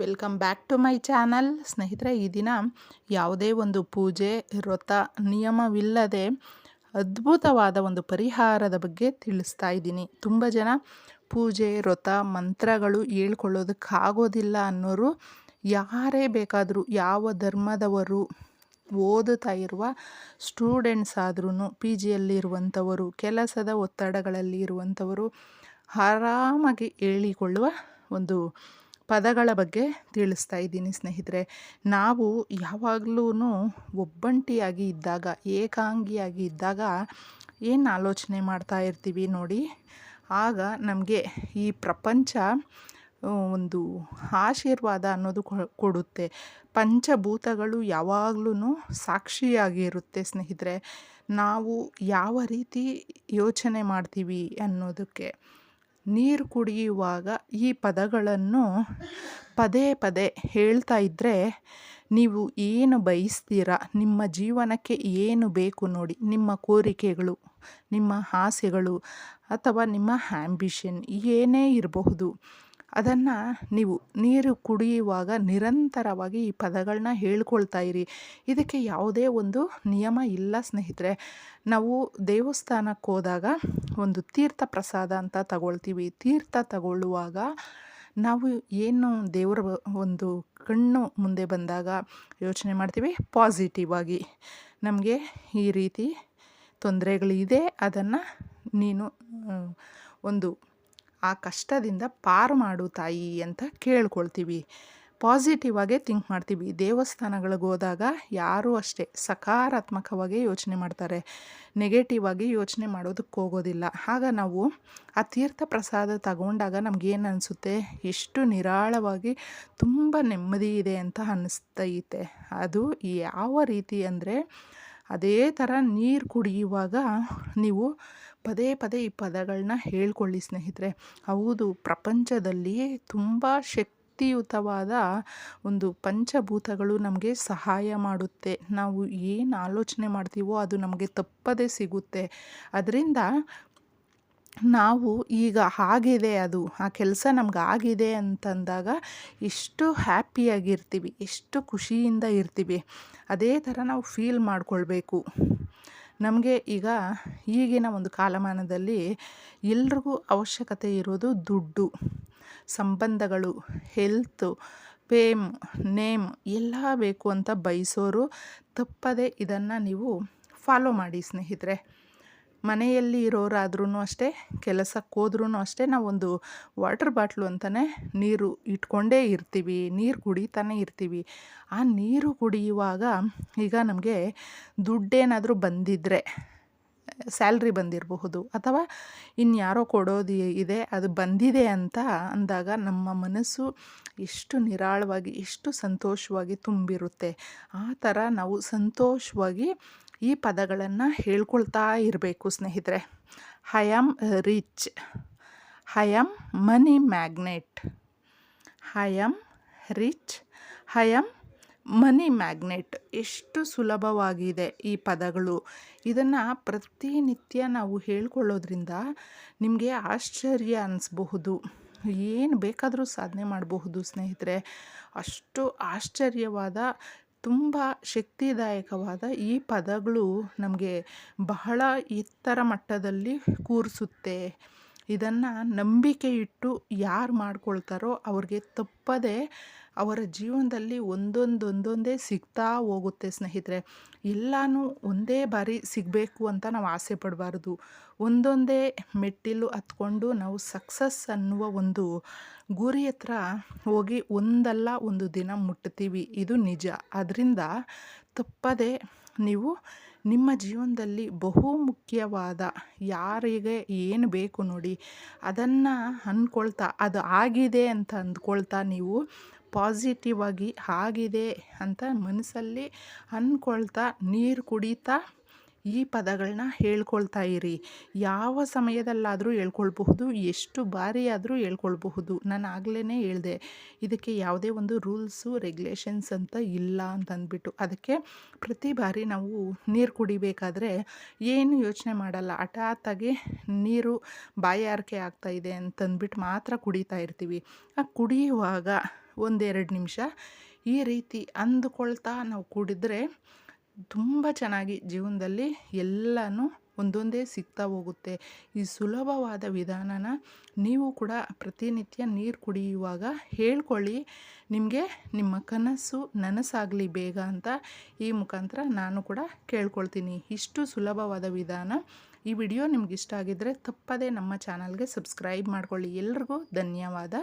Welcome back to my channel. ಸ್ನೇಹಿತರೆ, ಈ ದಿನ ಯಾವುದೇ ಒಂದು ಪೂಜೆ, ವ್ರತ ನಿಯಮವಿಲ್ಲದೆ ಅದ್ಭುತವಾದ ಒಂದು ಪರಿಹಾರದ ಬಗ್ಗೆ ತಿಳಿಸ್ತಾ ಇದ್ದೀನಿ. ತುಂಬ ಜನ ಪೂಜೆ, ವ್ರತ, ಮಂತ್ರಗಳು ಹೇಳ್ಕೊಳ್ಳೋದಕ್ಕಾಗೋದಿಲ್ಲ ಅನ್ನೋರು ಯಾರೇ ಬೇಕಾದರೂ, ಯಾವ ಧರ್ಮದವರು ಓದುತ್ತಾ ಇರುವ ಸ್ಟೂಡೆಂಟ್ಸ್ ಆದ್ರೂ ಪಿ ಜಿಯಲ್ಲಿರುವಂಥವರು ಕೆಲಸದ ಒತ್ತಡಗಳಲ್ಲಿ ಇರುವಂಥವರು ಆರಾಮಾಗಿ ಹೇಳಿಕೊಳ್ಳುವ ಒಂದು ಪದಗಳ ಬಗ್ಗೆ ತಿಳಿಸ್ತಾ ಇದ್ದೀನಿ ಸ್ನೇಹಿತರೆ. ನಾವು ಯಾವಾಗಲೂ ಒಬ್ಬಂಟಿಯಾಗಿ ಇದ್ದಾಗ, ಏಕಾಂಗಿಯಾಗಿ ಇದ್ದಾಗ ಏನು ಆಲೋಚನೆ ಮಾಡ್ತಾ ಇರ್ತೀವಿ ನೋಡಿ. ಆಗ ನಮಗೆ ಈ ಪ್ರಪಂಚ ಒಂದು ಆಶೀರ್ವಾದ ಅನ್ನೋದು ಕೊಡುತ್ತೆ. ಪಂಚಭೂತಗಳು ಯಾವಾಗಲೂ ಸಾಕ್ಷಿಯಾಗಿರುತ್ತೆ ಸ್ನೇಹಿತರೆ. ನಾವು ಯಾವ ರೀತಿ ಯೋಚನೆ ಮಾಡ್ತೀವಿ ಅನ್ನೋದಕ್ಕೆ. ನೀರು ಕುಡಿಯುವಾಗ ಈ ಪದಗಳನ್ನು ಪದೇ ಪದೇ ಹೇಳ್ತಾ ಇದ್ದರೆ ನೀವು ಏನು ಬಯಸ್ತೀರಾ? ನಿಮ್ಮ ಜೀವನಕ್ಕೆ ಏನು ಬೇಕು ನೋಡಿ? ನಿಮ್ಮ ಕೋರಿಕೆಗಳು, ನಿಮ್ಮ ಆಸೆಗಳು ಅಥವಾ ನಿಮ್ಮ ಆ್ಯಂಬಿಷನ್ ಏನೇ ಇರಬಹುದು. ಅದನ್ನು ನೀವು ನೀರು ಕುಡಿಯುವಾಗ ನಿರಂತರವಾಗಿ ಈ ಪದಗಳನ್ನ ಹೇಳ್ಕೊಳ್ತಾ ಇರಿ. ಇದಕ್ಕೆ ಯಾವುದೇ ಒಂದು ನಿಯಮ ಇಲ್ಲ ಸ್ನೇಹಿತರೆ. ನಾವು ದೇವಸ್ಥಾನಕ್ಕೆ ಹೋದಾಗ ಒಂದು ತೀರ್ಥ ಪ್ರಸಾದ ಅಂತ ತಗೊಳ್ತೀವಿ. ತೀರ್ಥ ತಗೊಳ್ಳುವಾಗ ನಾವು ಏನು ದೇವರ ಒಂದು ಕಣ್ಣು ಮುಂದೆ ಬಂದಾಗ ಯೋಚನೆ ಮಾಡ್ತೀವಿ ಪಾಸಿಟಿವ್ ಆಗಿ. ನಮಗೆ ಈ ರೀತಿ ತೊಂದರೆಗಳಿದೆ. ಅದನ್ನು ನೀನು ಒಂದು ಆ ಕಷ್ಟದಿಂದ ಪಾರು ಮಾಡು ತಾಯಿ ಅಂತ ಕೇಳ್ಕೊಳ್ತೀವಿ. ಪಾಸಿಟಿವ್ ಆಗಿ ಥಿಂಕ್ ಮಾಡ್ತೀವಿ. ದೇವಸ್ಥಾನಗಳಿಗೆ ಹೋದಾಗ ಯಾರೂ ಅಷ್ಟೇ ಸಕಾರಾತ್ಮಕವಾಗಿ ಯೋಚನೆ ಮಾಡ್ತಾರೆ. ನೆಗೆಟಿವ್ ಆಗಿ ಯೋಚನೆ ಮಾಡೋದಕ್ಕೆ ಹೋಗೋದಿಲ್ಲ. ಆಗ ನಾವು ಆ ತೀರ್ಥ ಪ್ರಸಾದ ತಗೊಂಡಾಗ ನಮಗೇನು ಅನಿಸುತ್ತೆ? ಎಷ್ಟು ನಿರಾಳವಾಗಿ ತುಂಬ ನೆಮ್ಮದಿ ಇದೆ ಅಂತ ಅನ್ನಿಸ್ತೈತೆ. ಅದು ಯಾವ ರೀತಿ ಅಂದರೆ ಅದೇ ಥರ ನೀರು ಕುಡಿಯುವಾಗ ನೀವು ಪದೇ ಪದೇ ಈ ಪದಗಳನ್ನ ಹೇಳ್ಕೊಳ್ಳಿ ಸ್ನೇಹಿತರೆ. ಹೌದು ಪ್ರಪಂಚದಲ್ಲಿ ತುಂಬ ಶಕ್ತಿಯುತವಾದ ಒಂದು ಪಂಚಭೂತಗಳು ನಮಗೆ ಸಹಾಯ ಮಾಡುತ್ತೆ. ನಾವು ಏನು ಆಲೋಚನೆ ಮಾಡ್ತೀವೋ ಅದು ನಮಗೆ ತಪ್ಪದೇ ಸಿಗುತ್ತೆ. ಅದರಿಂದ ನಾವು ಈಗ ಆಗಿದೆ ಅದು, ಆ ಕೆಲಸ ನಮ್ಗೆ ಆಗಿದೆ ಅಂತಂದಾಗ ಎಷ್ಟು ಹ್ಯಾಪಿಯಾಗಿರ್ತೀವಿ ಎಷ್ಟು ಖುಷಿಯಿಂದ ಇರ್ತೀವಿ. ಅದೇ ಥರ ನಾವು ಫೀಲ್ ಮಾಡಿಕೊಳ್ಬೇಕು. ನಮಗೆ ಈಗ ಈಗಿನ ಒಂದು ಕಾಲಮಾನದಲ್ಲಿ ಎಲ್ರಿಗೂ ಅವಶ್ಯಕತೆ ಇರೋದು ದುಡ್ಡು, ಸಂಬಂಧಗಳು ಹೆಲ್ತು ಪೇಮ್ ನೇಮ್ ಎಲ್ಲ ಬೇಕು ಅಂತ ಬಯಸೋರು ತಪ್ಪದೆ ಇದನ್ನು ನೀವು ಫಾಲೋ ಮಾಡಿ ಸ್ನೇಹಿತರೆ. ಮನೆಯಲ್ಲಿ ಇರೋರಾದ್ರೂ ಅಷ್ಟೇ, ಕೆಲಸಕ್ಕೆ ಹೋದ್ರೂ ಅಷ್ಟೇ ನಾವೊಂದು ವಾಟರ್ ಬಾಟ್ಲು ಅಂತಲೇ ನೀರು ಇಟ್ಕೊಂಡೇ ಇರ್ತೀವಿ, ನೀರು ಕುಡಿತಾನೆ ಇರ್ತೀವಿ. ಆ ನೀರು ಕುಡಿಯುವಾಗ ಈಗ ನಮಗೆ ದುಡ್ಡೇನಾದರೂ ಬಂದಿದ್ದರೆ ಸ್ಯಾಲ್ರಿ ಬಂದಿರಬಹುದು ಅಥವಾ ಇನ್ಯಾರೋ ಕೊಡೋದು ಇದೆ, ಅದು ಬಂದಿದೆ ಅಂತ ಅಂದಾಗ ನಮ್ಮ ಮನಸ್ಸು ಎಷ್ಟು ನಿರಾಳವಾಗಿ, ಎಷ್ಟು ಸಂತೋಷವಾಗಿ ತುಂಬಿರುತ್ತೆ. ಆ ಥರ ನಾವು ಸಂತೋಷವಾಗಿ ಈ ಪದಗಳನ್ನು ಹೇಳ್ಕೊಳ್ತಾ ಇರಬೇಕು ಸ್ನೇಹಿತರೆ. I am rich I am money magnet I am rich I am money magnet. ಎಷ್ಟು ಸುಲಭವಾಗಿದೆ ಈ ಪದಗಳು. ಇದನ್ನು ಪ್ರತಿನಿತ್ಯ ನಾವು ಹೇಳ್ಕೊಳ್ಳೋದ್ರಿಂದ ನಿಮಗೆ ಆಶ್ಚರ್ಯ ಅನ್ನಿಸ್ಬಹುದು ಏನು ಬೇಕಾದರೂ ಸಾಧನೆ ಮಾಡಬಹುದು ಸ್ನೇಹಿತರೆ. ಅಷ್ಟು ಆಶ್ಚರ್ಯವಾದ ತುಂಬ ಶಕ್ತಿದಾಯಕವಾದ ಈ ಪದಗಳು ನಮಗೆ ಬಹಳ ಎತ್ತರ ಮಟ್ಟದಲ್ಲಿ ಕೂರಿಸುತ್ತೆ. ಇದನ್ನು ನಂಬಿಕೆ ಇಟ್ಟು ಯಾರು ಮಾಡ್ಕೊಳ್ತಾರೋ ಅವ್ರಿಗೆ ತಪ್ಪದೆ ಅವರ ಜೀವನದಲ್ಲಿ ಒಂದೊಂದೊಂದೊಂದೇ ಸಿಗ್ತಾ ಹೋಗುತ್ತೆ ಸ್ನೇಹಿತರೆ. ಎಲ್ಲನೂ ಒಂದೇ ಬಾರಿ ಸಿಗಬೇಕು ಅಂತ ನಾವು ಆಸೆ ಪಡಬಾರ್ದು. ಒಂದೊಂದೇ ಮೆಟ್ಟಿಲು ಹತ್ಕೊಂಡು ನಾವು ಸಕ್ಸಸ್ ಅನ್ನುವ ಒಂದು ಗುರಿ ಹತ್ರ ಹೋಗಿ ಒಂದಲ್ಲ ಒಂದು ದಿನ ಮುಟ್ತೀವಿ. ಇದು ನಿಜ. ಅದರಿಂದ ತಪ್ಪದೆ ನೀವು ನಿಮ್ಮ ಜೀವನದಲ್ಲಿ ಬಹು ಮುಖ್ಯವಾದ ಯಾರಿಗೆ ಏನು ಬೇಕು ನೋಡಿ ಅದನ್ನು ಅಂದ್ಕೊಳ್ತಾ, ಅದು ಆಗಿದೆ ಅಂತ ಅಂದ್ಕೊಳ್ತಾ ನೀವು ಪಾಸಿಟಿವ್ ಆಗಿ, ಆಗಿದೆ ಅಂತ ಮನಸ್ಸಲ್ಲಿ ಅಂದ್ಕೊಳ್ತಾ ನೀರು ಕುಡಿತಾ ಈ ಪದಗಳನ್ನ ಹೇಳ್ಕೊಳ್ತಾ ಇರಿ. ಯಾವ ಸಮಯದಲ್ಲಾದರೂ ಹೇಳ್ಕೊಳ್ಬಹುದು, ಎಷ್ಟು ಬಾರಿ ಆದರೂ ಹೇಳ್ಕೊಳ್ಬಹುದು. ನಾನು ಆಗಲೇ ಹೇಳಿದೆ, ಇದಕ್ಕೆ ಯಾವುದೇ ಒಂದು ರೂಲ್ಸು, ರೆಗ್ಯುಲೇಷನ್ಸ್ ಅಂತ ಇಲ್ಲ ಅಂತ ಅಂದ್ಬಿಟ್ಟು ಅದಕ್ಕೆ ಪ್ರತಿ ಬಾರಿ ನಾವು ನೀರು ಕುಡಿಬೇಕಾದ್ರೆ ಏನು ಯೋಚನೆ ಮಾಡಲ್ಲ. ಹಠಾತ್ತಾಗಿ ನೀರು ಬಾಯಾರಿಕೆ ಆಗ್ತಾಯಿದೆ ಅಂತಂದ್ಬಿಟ್ಟು ಮಾತ್ರ ಕುಡಿತಾ ಇರ್ತೀವಿ. ಆ ಕುಡಿಯುವಾಗ ಒಂದೆರಡು ನಿಮಿಷ ಈ ರೀತಿ ಅಂದುಕೊಳ್ತಾ ನಾವು ಕೂಡಿದರೆ ತುಂಬ ಚೆನ್ನಾಗಿ ಜೀವನದಲ್ಲಿ ಎಲ್ಲನೂ ಒಂದೊಂದೇ ಸಿಗ್ತಾ ಹೋಗುತ್ತೆ. ಈ ಸುಲಭವಾದ ವಿಧಾನನ ನೀವು ಕೂಡ ಪ್ರತಿನಿತ್ಯ ನೀರು ಕುಡಿಯುವಾಗ ಹೇಳ್ಕೊಳ್ಳಿ. ನಿಮಗೆ ನಿಮ್ಮ ಕನಸು ನನಸಾಗಲಿ ಬೇಗ ಅಂತ ಈ ಮುಖಾಂತರ ನಾನು ಕೂಡ ಕೇಳ್ಕೊಳ್ತೀನಿ. ಇಷ್ಟು ಸುಲಭವಾದ ವಿಧಾನ. ಈ ವಿಡಿಯೋ ನಿಮ್ಗೆ ಇಷ್ಟ ಆಗಿದ್ದರೆ ತಪ್ಪದೇ ನಮ್ಮ ಚಾನಲ್ಗೆ ಸಬ್ಸ್ಕ್ರೈಬ್ ಮಾಡ್ಕೊಳ್ಳಿ. ಎಲ್ರಿಗೂ ಧನ್ಯವಾದ.